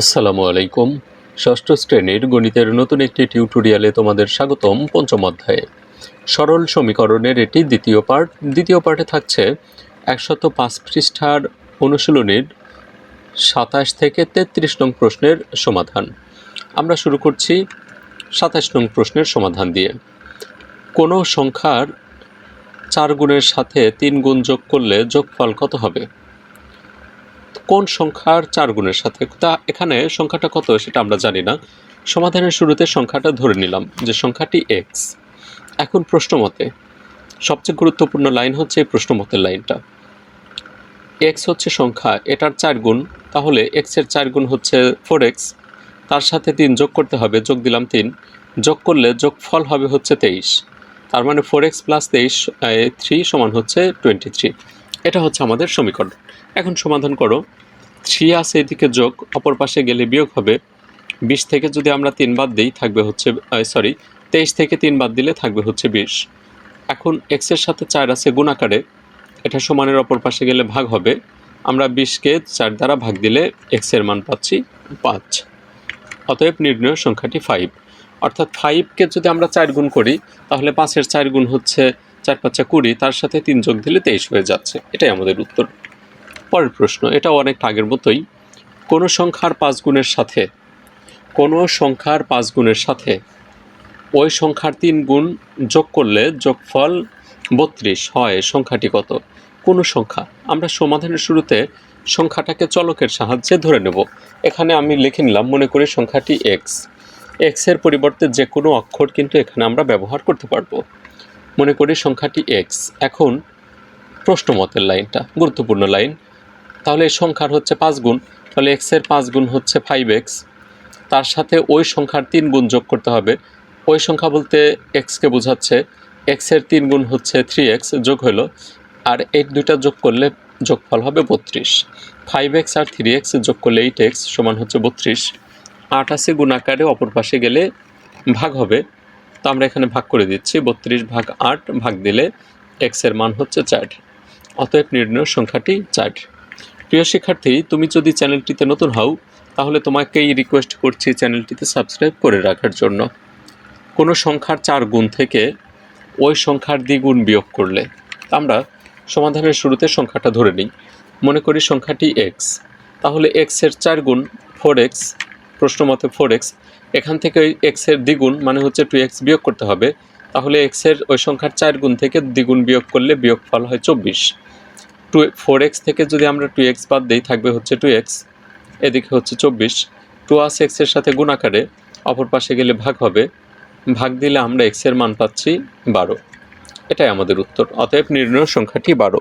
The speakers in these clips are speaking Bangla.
আসসালামু আলাইকুম। ষষ্ঠ শ্রেণির গণিতের নতুন একটি টিউটোরিয়ালে তোমাদের স্বাগতম পঞ্চম অধ্যায়ে। সরল সমীকরণের এটি দ্বিতীয় পার্ট দ্বিতীয় পার্টে থাকছে একশত পাঁচ পৃষ্ঠার অনুশীলনীর সাতাশ থেকে তেত্রিশ নং প্রশ্নের সমাধান। আমরা শুরু করছি সাতাশ নং প্রশ্নের সমাধান দিয়ে। কোনো সংখ্যার চার গুণের সাথে তিন গুণ যোগ করলে যোগফল কত হবে? কোন সংখ্যার চার গুণের সাথে? তা এখানে সংখ্যাটা কত সেটা আমরা জানি না। সমাধানের শুরুতে সংখ্যাটা ধরে নিলাম যে সংখ্যাটি এক্স এখন প্রশ্নমতে সবচেয়ে গুরুত্বপূর্ণ লাইন হচ্ছে এই প্রশ্নমতের লাইনটা। এক্স হচ্ছে সংখ্যা, এটার চার গুণ, তাহলে এক্সের চার গুণ হচ্ছে ফোর এক্স তার সাথে তিন যোগ করতে হবে, যোগ দিলাম তিন, যোগ করলে যোগ ফল হবে হচ্ছে তেইশ। তার মানে ফোর এক্স প্লাস তেইশ থ্রি সমান হচ্ছে টোয়েন্টি থ্রি এটা হচ্ছে আমাদের সমীকরণ। এখন সমাধান করো। থ্রি আছে এদিকে যোগ, অপর পাশে গেলে বিয়োগ হবে। বিশ থেকে যদি আমরা তিন বাদ দিই, থাকবে হচ্ছে সরি তেইশ থেকে তিন বাদ দিলে থাকবে হচ্ছে বিশ। এখন এক্সের সাথে চার আছে গুণাকারে এটা সমানের অপর পাশে গেলে ভাগ হবে। আমরা বিশকে চার দ্বারা ভাগ দিলে এক্সের মান পাচ্ছি পাঁচ। অতএব নির্ণয় সংখ্যাটি ফাইভ অর্থাৎ ফাইভকে যদি আমরা চার গুণ করি, তাহলে পাঁচের চার গুণ হচ্ছে চার পাঁচা কুড়ি, তার সাথে তিন যোগ দিলে তেইশ হয়ে যাচ্ছে। এটাই আমাদের উত্তর। পরের প্রশ্ন এটাও অনেক আগের মতোই, কোনো সংখ্যার পাঁচ গুণের সাথে, কোনো সংখ্যার পাঁচ গুণের সাথে ওই সংখ্যার তিন গুণ যোগ করলে যোগফল বত্রিশ হয়, সংখ্যাটি কত? কোনো সংখ্যা। আমরা সমাধানের শুরুতে সংখ্যাটাকে চলকের সাহায্যে ধরে নেব। এখানে আমি লিখে নিলাম, মনে করি সংখ্যাটি এক্স এক্সের পরিবর্তে যে কোনো অক্ষর কিন্তু এখানে আমরা ব্যবহার করতে পারব। মনে করি সংখ্যাটি এক্স এখন প্রশ্নমতের লাইনটা, গুরুত্বপূর্ণ লাইন। তাহলে এই সংখ্যার হচ্ছে পাঁচ গুণ, তাহলে এক্সের পাঁচ গুণ হচ্ছে ফাইভ এক্স তার সাথে ওই সংখ্যার তিন গুণ যোগ করতে হবে। ওই সংখ্যা বলতে এক্সকে বোঝাচ্ছে। এক্সের তিন গুণ হচ্ছে থ্রি এক্স যোগ হলো। আর এই দুইটা যোগ করলে যোগফল হবে বত্রিশ। ফাইভ এক্স আর থ্রি এক্স যোগ করলে এইট এক্স সমান হচ্ছে বত্রিশ। আট আছে গুণ আকারে অপর পাশে গেলে ভাগ হবে। তো আমরা এখানে ভাগ করে দিচ্ছি, বত্রিশ ভাগ আট ভাগ দিলে এক্সের মান হচ্ছে চার অতএব নির্ণয় সংখ্যাটি চার প্রিয় শিক্ষার্থী, তুমি যদি চ্যানেলটিতে নতুন হও, তাহলে তোমাকেই রিকোয়েস্ট করছি চ্যানেলটিতে সাবস্ক্রাইব করে রাখার জন্য। কোনো সংখ্যার চার গুণ থেকে ওই সংখ্যার দ্বিগুণ বিয়োগ করলে আমরা সমাধানের শুরুতে সংখ্যাটা ধরে নিই। মনে করি সংখ্যাটি এক্স তাহলে এক্সের চার গুণ ফোর এক্স প্রশ্ন মতে ফোর এক্স এখান থেকে এক্সের দ্বিগুণ মানে হচ্ছে টু এক্স বিয়োগ করতে হবে, তাহলে এক্সের ওই সংখ্যার চার গুণ থেকে দ্বিগুণ বিয়োগ করলে বিয়োগ ফল হয় চব্বিশ। টু ফোর এক্স থেকে যদি আমরা টু এক্স বাদ দিই, থাকবে হচ্ছে টু এক্স এদিকে হচ্ছে চব্বিশ। টু আস এক্সের সাথে গুণ আকারে, অপর পাশে গেলে ভাগ হবে, ভাগ দিলে আমরা এক্সের মান পাচ্ছি বারো। এটাই আমাদের উত্তর, অতএব নির্ণয় সংখ্যাটি বারো।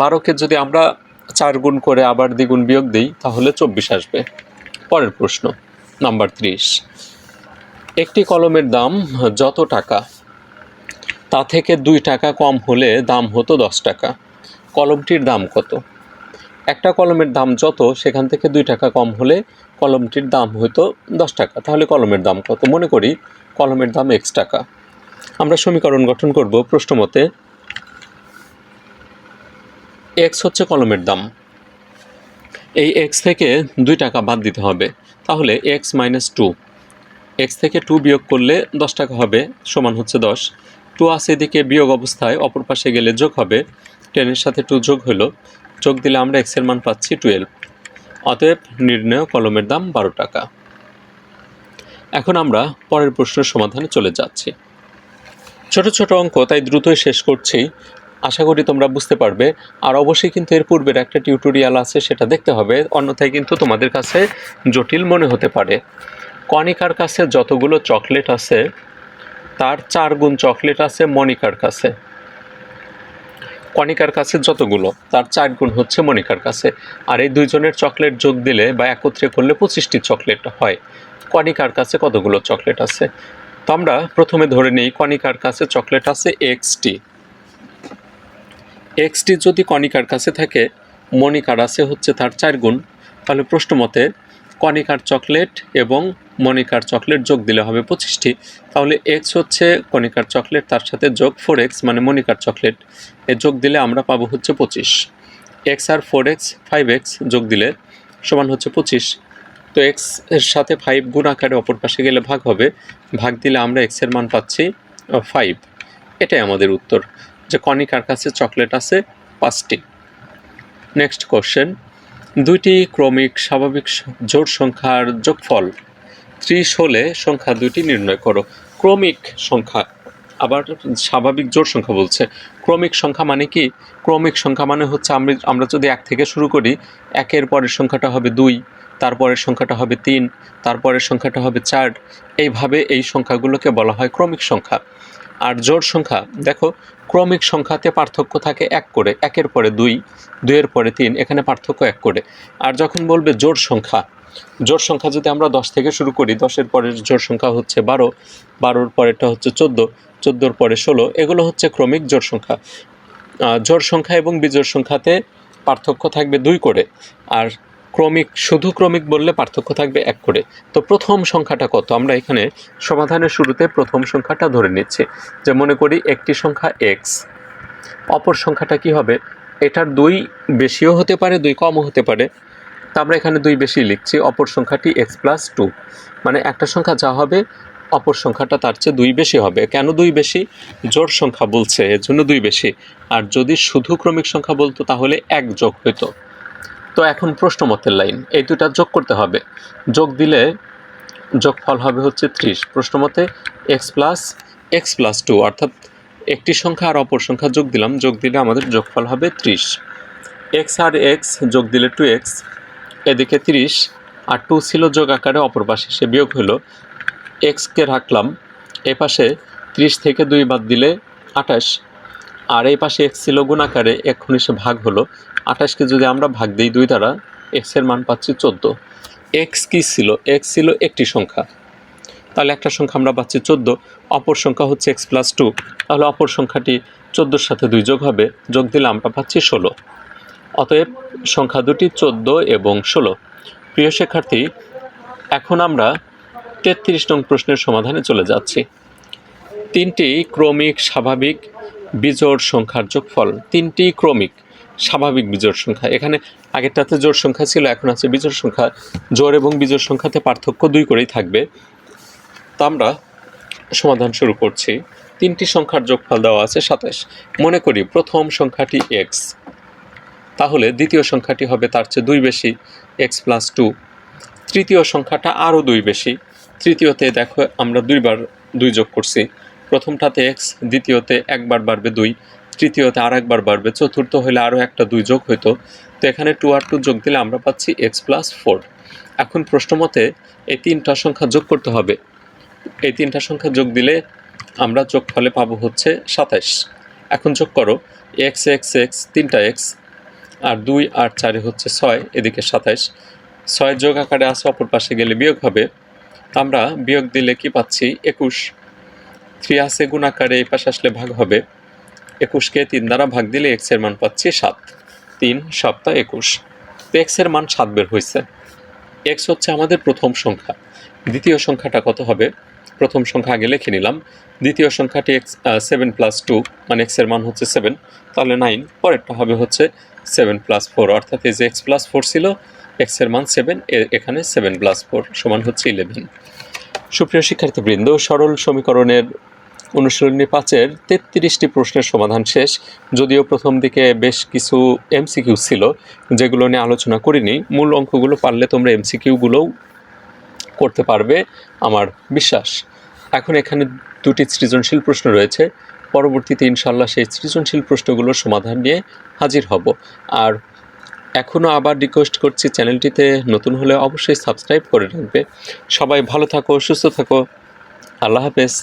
বারোকে যদি আমরা চার গুণ করে আবার দ্বিগুণ বিয়োগ দিই, তাহলে চব্বিশ আসবে। পরের প্রশ্ন, নাম্বার ত্রিশ। একটি কলমের দাম যত টাকা, তা থেকে দুই টাকা কম হলে দাম হতো দশ টাকা। কলমটির দাম কত? একটা কলমের দাম যত, সেখান থেকে দুই টাকা কম হলে কলমটির দাম হতো দশ টাকা। তাহলে কলমের দাম কত? মনে করি কলমের দাম এক্স টাকা। আমরা সমীকরণ গঠন করব প্রশ্নমতে এক্স হচ্ছে কলমের দাম। এই এক্স থেকে দুই টাকা বাদ দিতে হবে। তাহলে এক্স মাইনাস টু এক্স থেকে টু বিয়োগ করলে দশ টাকা হবে, সমান হচ্ছে দশ। টু আছে এদিকে বিয়োগ অবস্থায়, অপর পাশে গেলে যোগ হবে। টেনের সাথে টু যোগ হলো। যোগ দিলে আমরা এক্সের মান পাচ্ছি টুয়েলভ অতএব নির্ণয় কলমের দাম বারো টাকা। এখন আমরা পরের প্রশ্নের সমাধানে চলে যাচ্ছি। ছোট ছোট অঙ্ক, তাই দ্রুতই শেষ করছি। আশা করি তোমরা বুঝতে পারবে। আর অবশ্যই কিন্তু এর পূর্বের একটা টিউটোরিয়াল আছে, সেটা দেখতে হবে। অন্যথায় কিন্তু তোমাদের কাছে জটিল মনে হতে পারে। কনিকার কাছে যতগুলো চকলেট আছে, তার চার গুণ চকলেট আছে মনিকার কাছে। কনিকার কাছে যতগুলো, তার চার গুণ হচ্ছে মনিকার কাছে। আর এই দুইজনের চকলেট যোগ দিলে বা একত্রে করলে পঁচিশটি চকলেট হয়। কনিকার কাছে কতগুলো চকলেট আছে? তো আমরা প্রথমে ধরে নিই কনিকার কাছে চকলেট আছে এক্সটি। এক্সটি যদি কণিকার কাছে থাকে মনিকার আছে হচ্ছে তার চার গুণ। তাহলে প্রশ্ন মতে, কণিকার চকলেট এবং মনিকার চকলেট যোগ দিলে হবে পঁচিশটি। তাহলে এক্স হচ্ছে কণিকার চকলেট, তার সাথে যোগ ফোর এক্স মানে মনিকার চকলেট। এ যোগ দিলে আমরা পাবো হচ্ছে পঁচিশ। এক্স আর ফোর এক্স, ফাইভ এক্স যোগ দিলে সমান হচ্ছে পঁচিশ। তো এক্সের সাথে ফাইভ গুণ আকারে অপর পাশে গেলে ভাগ হবে। ভাগ দিলে আমরা এক্সের মান পাচ্ছি, ফাইভ। এটাই আমাদের উত্তর। যে কণিকার কাছে চকলেট আছে, পাঁচটি। নেক্সট কোশ্চেন দুইটি ক্রমিক স্বাভাবিক জোড় সংখ্যার যোগফল ত্রিশ হলে সংখ্যা দুইটি নির্ণয় করো। ক্রমিক সংখ্যা, আবার স্বাভাবিক জোড় সংখ্যা বলছে। ক্রমিক সংখ্যা মানে কি? ক্রমিক সংখ্যা মানে হচ্ছে আমরা আমরা যদি এক থেকে শুরু করি, একের পরের সংখ্যাটা হবে দুই, তারপরের সংখ্যাটা হবে তিন, তারপরের সংখ্যাটা হবে চার। এইভাবে এই সংখ্যাগুলোকে বলা হয় ক্রমিক সংখ্যা। আর জোড় সংখ্যা, দেখো, ক্রমিক সংখ্যাতে পার্থক্য থাকে এক করে, একের পরে দুই, দুইয়ের পরে তিন, এখানে পার্থক্য এক করে। আর যখন বলবে জোড় সংখ্যা জোড় সংখ্যা যদি আমরা দশ থেকে শুরু করি, দশের পরের জোড় সংখ্যা হচ্ছে বারো, বারোর পরেরটা হচ্ছে চোদ্দ, চোদ্দোর পরে ষোলো, এগুলো হচ্ছে ক্রমিক জোড় সংখ্যা। জোড় সংখ্যা এবং বিজোড় সংখ্যাতে পার্থক্য থাকবে দুই করে। আর ক্রমিক, শুধু ক্রমিক বললে পার্থক্য থাকবে এক করে। তো প্রথম সংখ্যাটা কত? আমরা এখানে সমাধানের শুরুতে প্রথম সংখ্যাটা ধরে নিচ্ছি। যে মনে করি একটি সংখ্যা এক্স অপর সংখ্যাটা কি হবে? এটার দুই বেশিও হতে পারে, দুই কমও হতে পারে। তা আমরা এখানে দুই বেশি লিখছি, অপর সংখ্যাটি এক্স প্লাস টু মানে একটা সংখ্যা যা হবে, অপর সংখ্যাটা তার চেয়ে দুই বেশি হবে। কেন দুই বেশি? জোড় সংখ্যা বলছে, এর জন্য দুই বেশি। আর যদি শুধু ক্রমিক সংখ্যা বলতো, তাহলে এক যোগ হইতো। তো এখন প্রশ্নমতের লাইন, এই দুটা যোগ করতে হবে। যোগ দিলে যোগফল হবে হচ্ছে ত্রিশ। প্রশ্নমতে x plus x plus two অর্থাৎ একটি সংখ্যা আর অপর সংখ্যা যোগ দিলাম, যোগ দিলে আমাদের যোগফল হবে ত্রিশ। এক্স আর এক্স যোগ দিলে টু এক্স এদিকে তিরিশ আর টু ছিল যোগ আকারে, অপর পাশে সে বিয়োগ হলো। এক্সকে রাখলাম, এ পাশে ত্রিশ থেকে দুই বাদ দিলে আঠাশ, আর এই পাশে এক্স ছিল গুণ আকারে, এক্ষুনি সে ভাগ হলো। আঠাশকে যদি আমরা ভাগ দিই দুই দ্বারা এক্সের মান পাচ্ছি চোদ্দ। এক্স কী ছিল? এক্স ছিল একটি সংখ্যা। তাহলে একটা সংখ্যা আমরা পাচ্ছি চোদ্দ, অপর সংখ্যা হচ্ছে এক্স প্লাস টু তাহলে অপর সংখ্যাটি চোদ্দোর সাথে দুই যোগ হবে, যোগ দিলে আমরা পাচ্ছি ষোলো। অতএব সংখ্যা দুটি চোদ্দ এবং ষোলো। প্রিয় শিক্ষার্থী, এখন আমরা তেত্রিশ নং প্রশ্নের সমাধানে চলে যাচ্ছি। তিনটি ক্রমিক স্বাভাবিক বিজোড় সংখ্যার যোগফল। তিনটি ক্রমিক। স্বাভাবিক বিজোড় সংখ্যা। এখানে আগেরটাতে জোড় সংখ্যা ছিল, এখন আছে বিজোড় সংখ্যা। জোড় এবং বিজোড় সংখ্যাতে পার্থক্য দুই করেই থাকবে। তা আমরা সমাধান শুরু করছি। তিনটি সংখ্যার যোগফল দেওয়া আছে সাতাশ। মনে করি প্রথম সংখ্যাটি এক্স তাহলে দ্বিতীয় সংখ্যাটি হবে তার চেয়ে দুই বেশি এক্স প্লাস টু তৃতীয় সংখ্যাটা আরও দুই বেশি। তৃতীয়তে দেখো আমরা দুইবার দুই যোগ করছি। প্রথমটাতে এক্স দ্বিতীয়তে একবার বাড়বে দুই। তৃতীয়তে আর একবার বাড়বে, চতুর্থ হলে আরও একটা দুই যোগ হইতো। তো এখানে টু আর টু যোগ দিলে আমরা পাচ্ছি এক্স প্লাস ফোর এখন প্রশ্নমতে এই তিনটা সংখ্যা যোগ করতে হবে। এই তিনটা সংখ্যা যোগ দিলে আমরা যোগ ফলে পাবো হচ্ছে সাতাশ এখন যোগ করো এক্স এক্স এক্স তিনটা এক্স আর দুই আর চারে হচ্ছে ছয়, এদিকে সাতাইশ। ছয় যোগ আকারে আছে, অপর পাশে গেলে বিয়োগ হবে। আমরা বিয়োগ দিলে কি পাচ্ছি? একুশ। থ্রি আছে, গুণ আকারে এই পাশে আসলে ভাগ হবে। একুশকে তিন দ্বারা ভাগ দিলে এক্সের মান পাচ্ছি সাত। তিন সপ্তাহ একুশ। তো এক্সের মান সাত বের হয়েছে এক্স হচ্ছে আমাদের প্রথম সংখ্যা। দ্বিতীয় সংখ্যাটা কত হবে? প্রথম সংখ্যা আগে লিখে নিলাম। দ্বিতীয় সংখ্যাটি এক্স সেভেন প্লাস টু মানে এক্সের মান হচ্ছে সেভেন তাহলে নাইন পরেরটা হবে হচ্ছে সেভেন প্লাস ফোর অর্থাৎ এই যে এক্স প্লাস ফোর ছিল এক্সের মান সেভেন এখানে সেভেন প্লাস ফোর সমান হচ্ছে ইলেভেন সুপ্রিয় শিক্ষার্থীবৃন্দ, সরল সমীকরণের অনুশীলনী পাঁচের তেত্রিশটি প্রশ্নের সমাধান শেষ। যদিও প্রথম দিকে বেশ কিছু এমসিকিউ ছিল, যেগুলো নিয়ে আলোচনা করিনি। মূল অঙ্কগুলো পারলে তোমরা এমসিকিউগুলোও করতে পারবে, আমার বিশ্বাস। এখন এখানে দুটি সৃজনশীল প্রশ্ন রয়েছে। পরবর্তীতে ইনশাল্লাহ সেই সৃজনশীল প্রশ্নগুলোর সমাধান নিয়ে হাজির হব। আর এখনও আবার রিকোয়েস্ট করছি, চ্যানেলটিতে নতুন হলে অবশ্যই সাবস্ক্রাইব করে রাখবে। সবাই ভালো থাকো, সুস্থ থাকো। আল্লাহ হাফেজ।